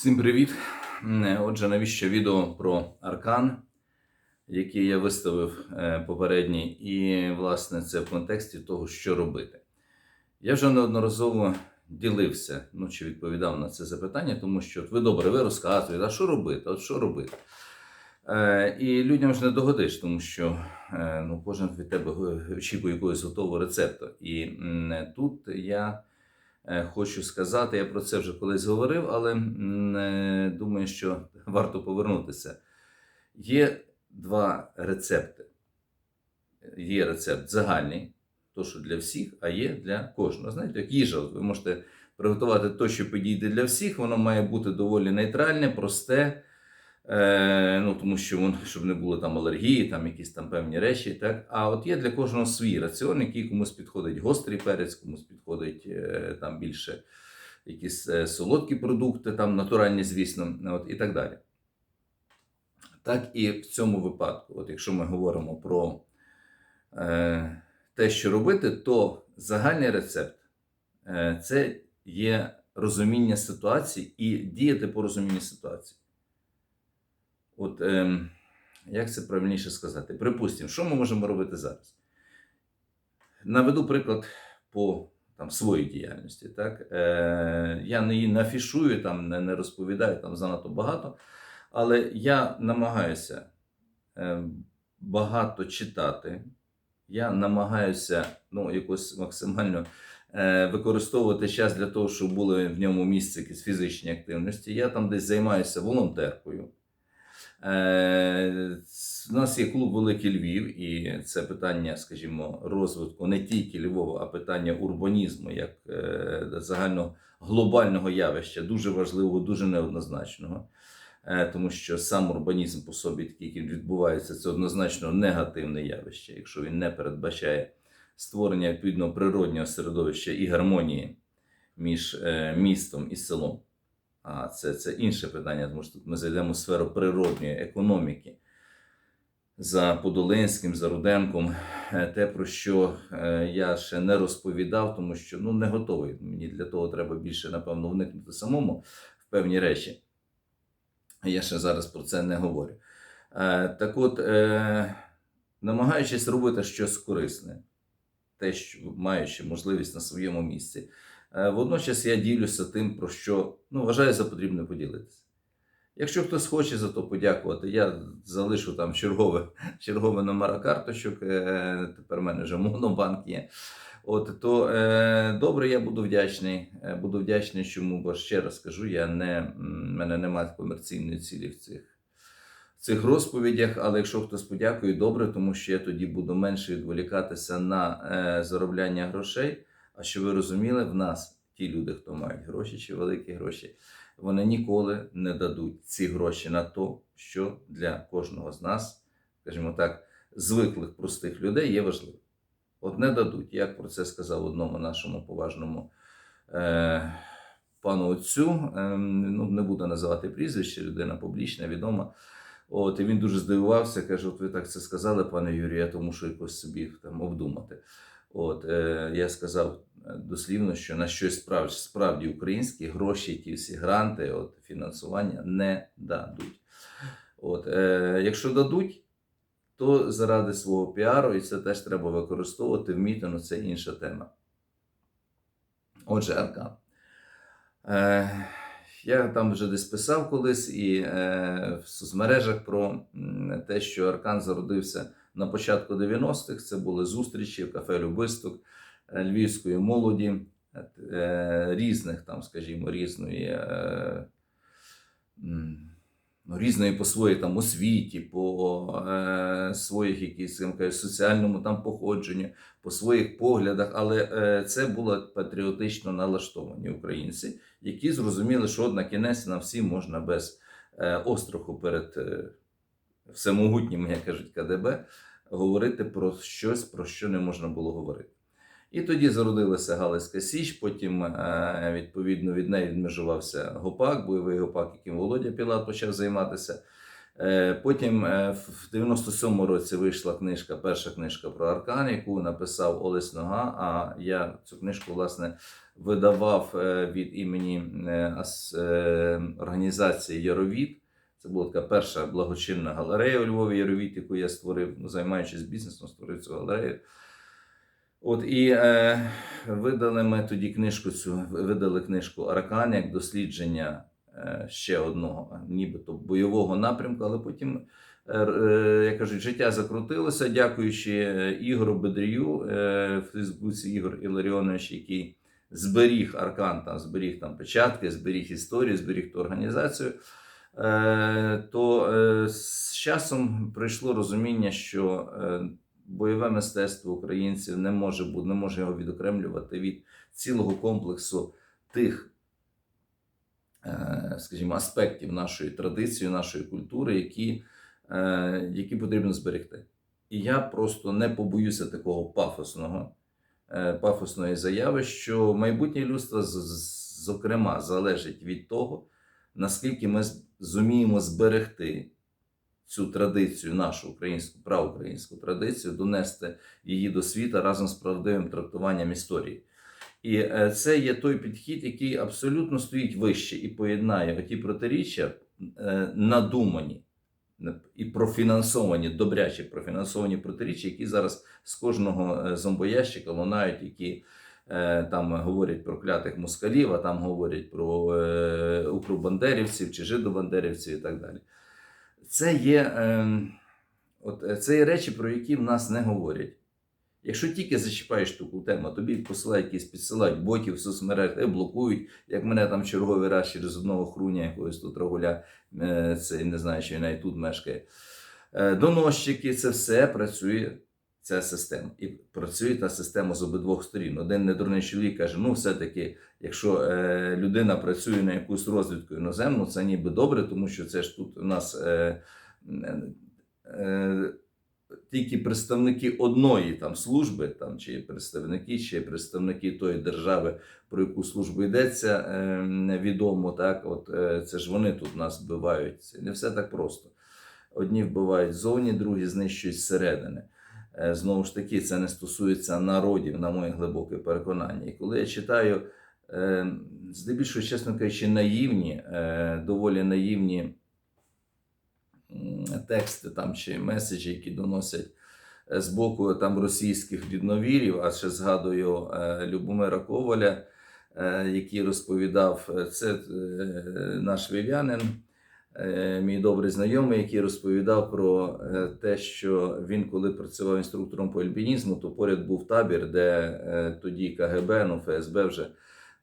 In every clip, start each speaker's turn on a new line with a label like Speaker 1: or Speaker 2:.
Speaker 1: Всім привіт! Е, Отже, навіщо відео про аркан, який я виставив е, попередній, і, власне, це в контексті того, що робити. Я вже неодноразово ділився, ну чи відповідав на це запитання, тому що от ви добре, ви розказуєте, а що робити? От що робити? Е, і людям ж не догодиш, тому що е, ну, кожен від тебе очікує якогось готового рецепту. І м, тут я е, хочу сказати, я про це вже колись говорив, але е, думаю, що варто повернутися. Є два рецепти. Є рецепт загальний, то, що для всіх, а є для кожного. Знаєте, як їжа, ви можете приготувати те, що підійде для всіх, воно має бути доволі нейтральне, просте. Е, ну, тому що воно, щоб не було там алергії, там якісь там певні речі. Так? А от є для кожного свій раціон, який комусь підходить гострий перець, комусь підходить е, там більше якісь е, солодкі продукти, там натуральні, звісно, от, і так далі. Так і в цьому випадку, от якщо ми говоримо про е, те, що робити, то загальний рецепт е, це є розуміння ситуації і діяти по розумінню ситуації. От ем, як це правильніше сказати? Припустимо, що ми можемо робити зараз? Наведу приклад по там, своїй діяльності. Так? Е, я не її не афішую, там, не, не розповідаю там занадто багато, але я намагаюся е, багато читати. Я намагаюся ну, якось максимально е, використовувати час для того, щоб були в ньому місце якісь фізичні активності. Я там десь займаюся волонтеркою. Е, У нас є клуб Великий Львів, і це питання, скажімо, розвитку не тільки Львова, а питання урбанізму як е, загально глобального явища, дуже важливого, дуже неоднозначного. Е, Тому що сам урбанізм по собі, такий, який відбувається, це однозначно негативне явище, якщо він не передбачає створення відповідного природнього середовища і гармонії між е, містом і селом. А це, це інше питання, тому що тут ми зайдемо в сферу природньої економіки. За Подолинським, за Руденком, е, те, про що е, я ще не розповідав, тому що ну, не готовий. Мені для того треба більше, напевно, вникнути самому в певні речі. Я ще зараз про це не говорю. Е, Так от, намагаючись робити щось корисне, те, що маючи можливість на своєму місці. Е, Водночас я ділюся тим, про що ну, вважаю за потрібне поділитися. Якщо хтось хоче за то подякувати, я залишу там чергове, чергове номера карточок. е, Тепер в мене вже монобанк є. От, то е, добре, я буду вдячний. Е, буду вдячний, чому, бо ще раз кажу, я не, в мене немає комерційної цілі в цих, цих розповідях. Але якщо хтось подякує, добре, тому що я тоді буду менше відволікатися на е, заробляння грошей. А що ви розуміли, в нас ті люди, хто мають гроші чи великі гроші, вони ніколи не дадуть ці гроші на то, що для кожного з нас, скажімо так, звиклих простих людей є важливо. От не дадуть. Як про це сказав одному нашому поважному е, пану отцю, е, ну, не буду називати прізвище, людина публічна, відома. От, і він дуже здивувався, каже: От ви так це сказали, пане Юрію, я то мушу якось собі там обдумати. От, е, я сказав е, дослівно, що на щось справді, справді українські гроші, ті всі гранти, от, фінансування не дадуть. От, е, якщо дадуть, то заради свого піару, і це теж треба використовувати, вміти, але це інша тема. Отже, Аркан. Е, я там вже десь писав колись і е, в соцмережах про те, що Аркан зародився на початку 90-х. Це були зустрічі в кафе Любисток львівської молоді, е, різних там, скажімо, різної. Е, Ну, різної по своїй там освіті, по е, своїх якісь соціальному там походженню, по своїх поглядах, але це були патріотично налаштовані українці, які зрозуміли, що от на кінець нам всім можна без е, остраху перед всемогутнім, як кажуть, КДБ, говорити про щось, про що не можна було говорити. І тоді зародилася Галицька Січ, потім, е, відповідно, від неї відмежувався Гопак, бойовий гопак, яким Володя Пілат почав займатися. Е, Потім е, в 97-му році вийшла книжка, перша книжка про Аркан, яку написав Олесь Нога. А я цю книжку власне видавав від імені організації Яровід. Це була така перша благочинна галерея у Львові Яровід, яку я створив, ну, займаючись бізнесом, створив цю галерею. От і е, видали ми тоді книжку цю, видали книжку Аркан як дослідження е, ще одного, нібито бойового напрямку, але потім, е, е, як кажуть, життя закрутилося, дякуючи е, Ігору Бедрію в Фейсбуці Ігор Іларіонович, який зберіг Аркан, там зберіг там печатки, зберіг історію, зберіг ту організацію. Е, то е, з часом прийшло розуміння, що е, бойове мистецтво українців не може бути, не може його відокремлювати від цілого комплексу тих, скажімо, аспектів нашої традиції, нашої культури, які, які потрібно зберегти. І я просто не побоюся такого пафосного, пафосної заяви, що майбутнє людство, зокрема, залежить від того, наскільки ми зуміємо зберегти цю традицію, нашу українську праукраїнську традицію, донести її до світа разом з правдивим трактуванням історії. І е, це є той підхід, який абсолютно стоїть вище і поєднає оті протиріччя е, надумані і профінансовані, добряче профінансовані протиріччя, які зараз з кожного е, зомбоящика лунають, які там говорять про клятих москалів, а там говорять про е, укробандерівців чи жидобандерівців і так далі. Це є, е, от, е, це є речі, про які в нас не говорять. Якщо тільки зачіпаєш таку тему, тобі посилають якісь підсилають ботів в соцмережах, блокують, як мене там черговий раз через одного хруня якогось тут рагуля, е, це не знаю, чи він навіть тут мешкає. Е, Доносчики, це все працює ця система. І працює та система з обидвох сторін. Один недурний чоловік каже: ну, все-таки, якщо е, людина працює на якусь розвідку іноземну, це ніби добре, тому що це ж тут у нас. Е, е, тільки представники одної там служби, там чи представники, чи представники тої держави, про яку службу йдеться, е, невідомо. Так, от е, це ж вони тут нас вбивають. Не все так просто. Одні вбивають ззовні, другі знищують зсередини. Е, Знову ж таки, це не стосується народів, на моє глибоке переконання. І коли я читаю, е, здебільшого, чесно кажучи, наївні, е, доволі наївні тексти там чи меседжі, які доносять з боку там російських рідновірів, а ще згадую Любомира Коваля, який розповідав, це наш вів'янин, мій добрий знайомий, який розповідав про е, те, що він, коли працював інструктором по альпінізму, то поряд був табір, де е, тоді КГБ, ну ФСБ вже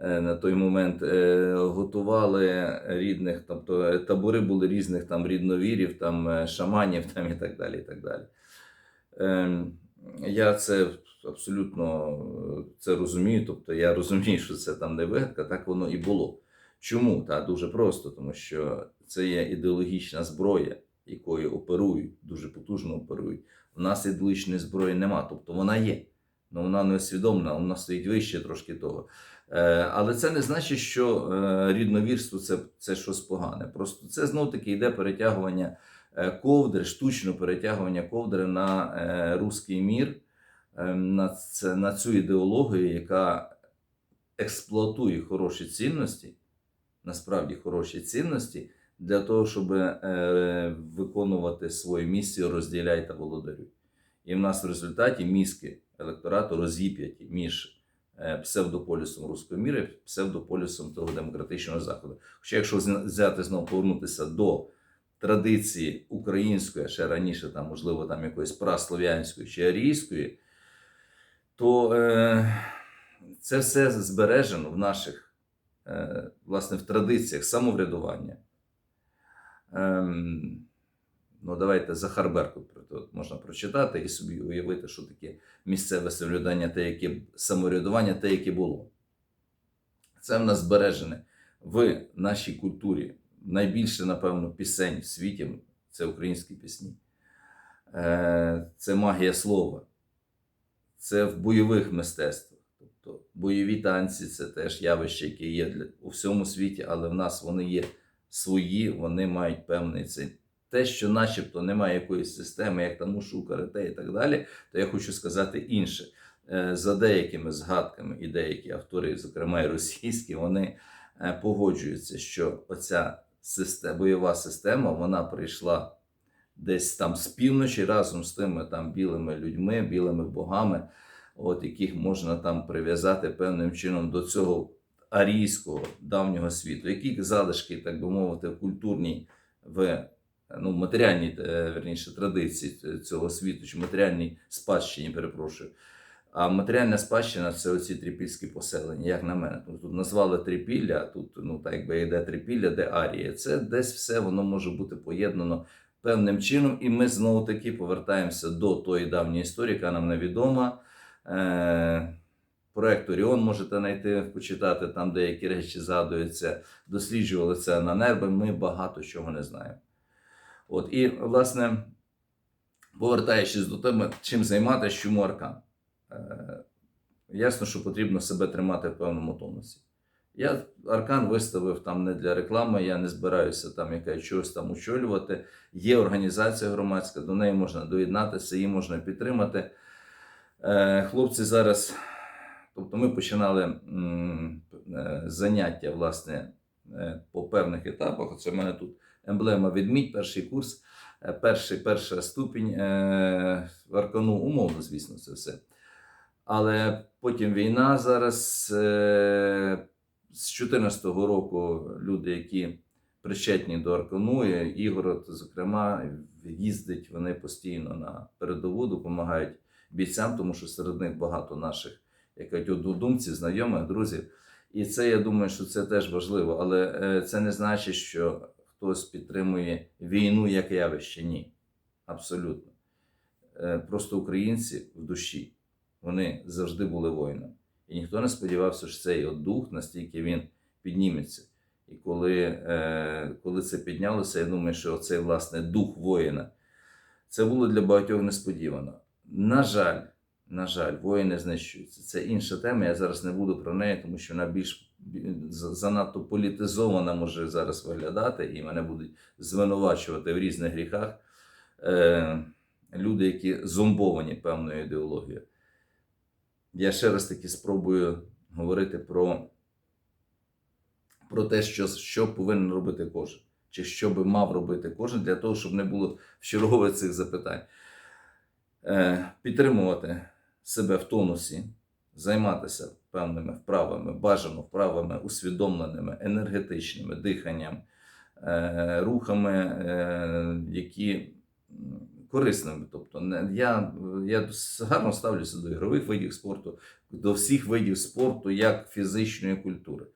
Speaker 1: е, на той момент е, готували рідних, тобто е, табори були різних там рідновірів, там е, шаманів там і так далі. І так далі. Ем, Я це абсолютно е, це розумію. Тобто я розумію, що це там не вигадка, так воно і було. Чому? Та дуже просто, тому що це є ідеологічна зброя, якою оперують, дуже потужно оперують. У нас ідеологічної зброї нема, тобто вона є. але вона не усвідомлена, вона стоїть вище трошки того. Е, Але це не значить, що е, рідновірство це, це щось погане. Просто це знов таки йде перетягування е, ковдри, штучне перетягування ковдри на е, руський мір, е, на, це, на цю ідеологію, яка експлуатує хороші цінності, насправді хороші цінності, для того, щоб е, виконувати свою місію розділяй та володарюй. І в нас в результаті мізки електорату розіп'яті між е, псевдополісом руського міра і псевдополісом того демократичного заходу. Хоча, якщо взяти знову повернутися до традиції української, ще раніше, там, можливо, там якоїсь праслов'янської чи арійської, то е, це все збережено в наших, власне, в традиціях самоврядування. Ем, ну, давайте Захар Беркут можна прочитати і собі уявити, що таке місцеве самоврядування, те, яке самоврядування, те, яке було. Це в нас збережене в нашій культурі. Найбільше, напевно, пісень в світі це українські пісні. Е, Це магія слова. Це в бойових мистецтвах. Тобто бойові танці це теж явище, яке є для, у всьому світі, але в нас вони є свої, вони мають певний цей те, що начебто немає якоїсь системи, як там ушу, карате і так далі, то я хочу сказати інше. Е, За деякими згадками і деякі автори, зокрема і російські, вони е, погоджуються, що оця система, бойова система вона прийшла десь там з півночі разом з тими там білими людьми, білими богами, от яких можна там прив'язати певним чином до цього арійського давнього світу, які залишки, так би мовити, в культурній в ну, матеріальній е, верніше, традиції цього світу, чи матеріальній спадщині, перепрошую. А матеріальна спадщина це оці трипільські поселення, як на мене. Тут, назвали трипілля, тут ну так якби йде трипілля, де арія. Це десь все воно може бути поєднано певним чином, і ми знову таки повертаємося до тої давньої історії, яка нам невідома. Е, Проект Оріон можете знайти, почитати там деякі речі згадуються, досліджували це на нерви. Ми багато чого не знаємо. От і власне, повертаючись до теми, чим займатися, чому аркан. Е, ясно, що потрібно себе тримати в певному тонусі. Я аркан виставив там не для реклами, я не збираюся там яка чогось там очолювати. Є організація громадська, до неї можна доєднатися, її можна підтримати. Е, хлопці зараз, тобто ми починали е, заняття власне е, по певних етапах. Оце в мене тут емблема відмідь, перший курс, перший, перша ступінь аркану, умовно, звісно, це все. Але потім війна зараз. З 2014 року люди, які причетні до Аркану, Ігор, зокрема, їздить вони постійно на передову, допомагають бійцям, тому що серед них багато наших, як однодумців, знайомих, друзів. І це я думаю, що це теж важливо. Але е, це не значить, що хтось підтримує війну як явище. Ні. Абсолютно. Е, Просто українці в душі вони завжди були воїнами. І ніхто не сподівався, що цей от дух настільки він підніметься. І коли, е, коли це піднялося, я думаю, що цей власне дух воїна це було для багатьох несподівано. На жаль, на жаль, воїни знищуються. Це інша тема. Я зараз не буду про неї, тому що вона більш занадто політизована може зараз виглядати, і мене будуть звинувачувати в різних гріхах е, люди, які зомбовані певною ідеологією. Я ще раз таки спробую говорити про, про те, що, що повинен робити кожен, чи що би мав робити кожен для того, щоб не було вчергове цих запитань. Е, підтримувати себе в тонусі, займатися певними вправами, бажано вправами усвідомленими, енергетичними диханням, е, рухами, е, які корисними. Тобто, я, я гарно ставлюся до ігрових видів спорту, до всіх видів спорту, як фізичної культури.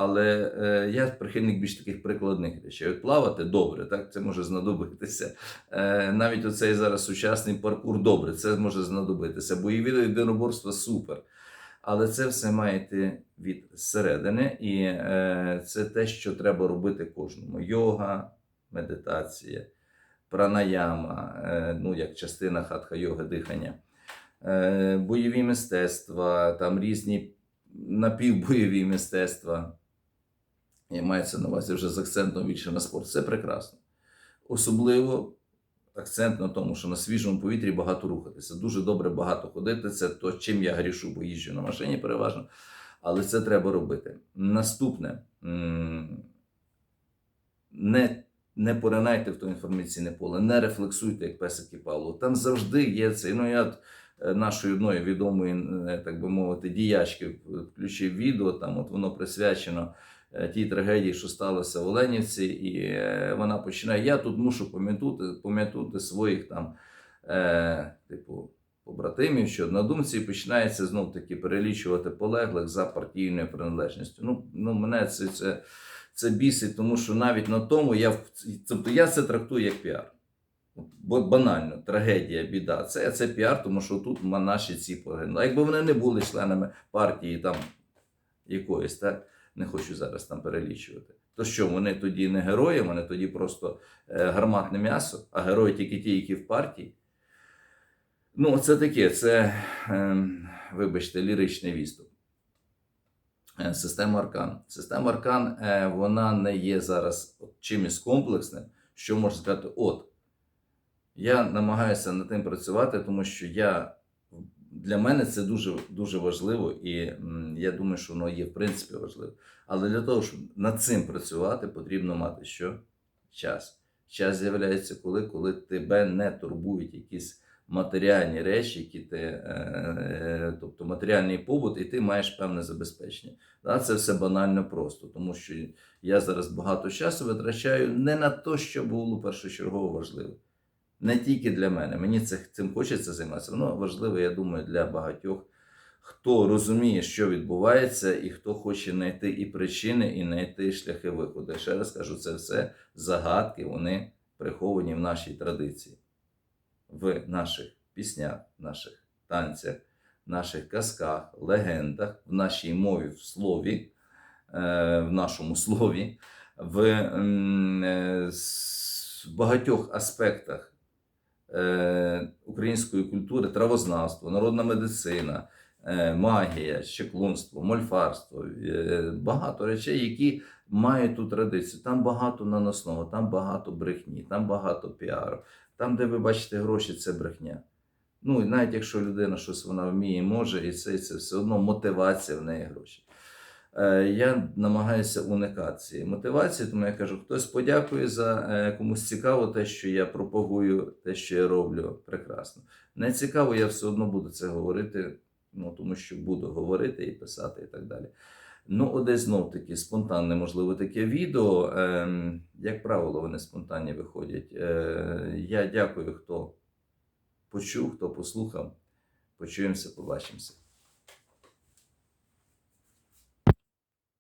Speaker 1: Але е, я прихильник більш таких прикладних речей. От плавати добре, так це може знадобитися. Е, навіть оцей зараз сучасний паркур добре, це може знадобитися. Бойові єдиноборства супер. Але це все має йти від середини, і е, це те, що треба робити кожному: йога, медитація, пранаяма, е, ну як частина хатха йоги дихання, е, бойові мистецтва, там різні напівбойові мистецтва. І мається на увазі вже з акцентом більше на спорт. Це прекрасно. Особливо акцент на тому, що на свіжому повітрі багато рухатися. Дуже добре багато ходити. Це то, чим я грішу, бо їжджу на машині переважно. Але це треба робити. Наступне. Не, не поринайте в то інформаційне поле, не рефлексуйте, як песики Павло. Там завжди є цей. Ну, я е, нашої одної відомої, е, так би мовити, діячки включив відео, там от воно присвячено тій трагедії, що сталося в Оленівці, і е, вона починає: я тут мушу пам'ятати, пам'ятати своїх там, е, типу, побратимів, що однодумці, починається знов таки перелічувати полеглих за партійною приналежністю. Ну, ну мене це, це, це бісить, тому що навіть на тому я тобто я це трактую як піар. Банально, трагедія, біда. Це, це піар, тому що тут наші ці погинули. Якби вони не були членами партії там якоїсь, так не хочу зараз там перелічувати. То що, вони тоді не герої, вони тоді просто е, гарматне м'ясо, а герої тільки ті, які в партії. Ну, це таке, це, е, вибачте, ліричний відступ. Е, Система Аркан. Система Аркан е, вона не є зараз чимось комплексним, що можна сказати, от. Я намагаюся над тим працювати, тому що я, для мене це дуже, дуже важливо, і я думаю, що воно є в принципі важливо. Але для того, щоб над цим працювати, потрібно мати що? Час. Час з'являється коли, коли тебе не турбують якісь матеріальні речі, які ти, е, е, тобто матеріальний побут, і ти маєш певне забезпечення. Це все банально просто, тому що я зараз багато часу витрачаю не на те, що було першочергово важливо. Не тільки для мене. Мені цим хочеться займатися. Воно важливо, я думаю, для багатьох, хто розуміє, що відбувається, і хто хоче знайти і причини, і знайти шляхи виходу. Ще раз кажу, це все загадки, вони приховані в нашій традиції, в наших піснях, в наших танцях, наших казках, легендах, в нашій мові, в слові, е, в нашому слові, в е, в багатьох аспектах української культури, травознавство, народна медицина, е, магія, щеклунство, мольфарство, е, багато речей, які мають ту традицію. Там багато наносного, там багато брехні, там багато піару. Там, де ви бачите гроші, це брехня. Ну, і навіть якщо людина щось вона вміє, може, і це, і це все одно мотивація в неї гроші. Е, Я намагаюся уникати цієї мотивації, тому я кажу, хтось подякує за е, комусь цікаво те, що я пропагую, те, що я роблю, прекрасно. Не цікаво, я все одно буду це говорити, ну тому що буду говорити і писати, і так далі. Ну, одесь знов таки спонтанне, можливо, таке відео. Ем, як правило, вони спонтанні виходять. Е, я дякую, хто почув, хто послухав. Почуємося, побачимося.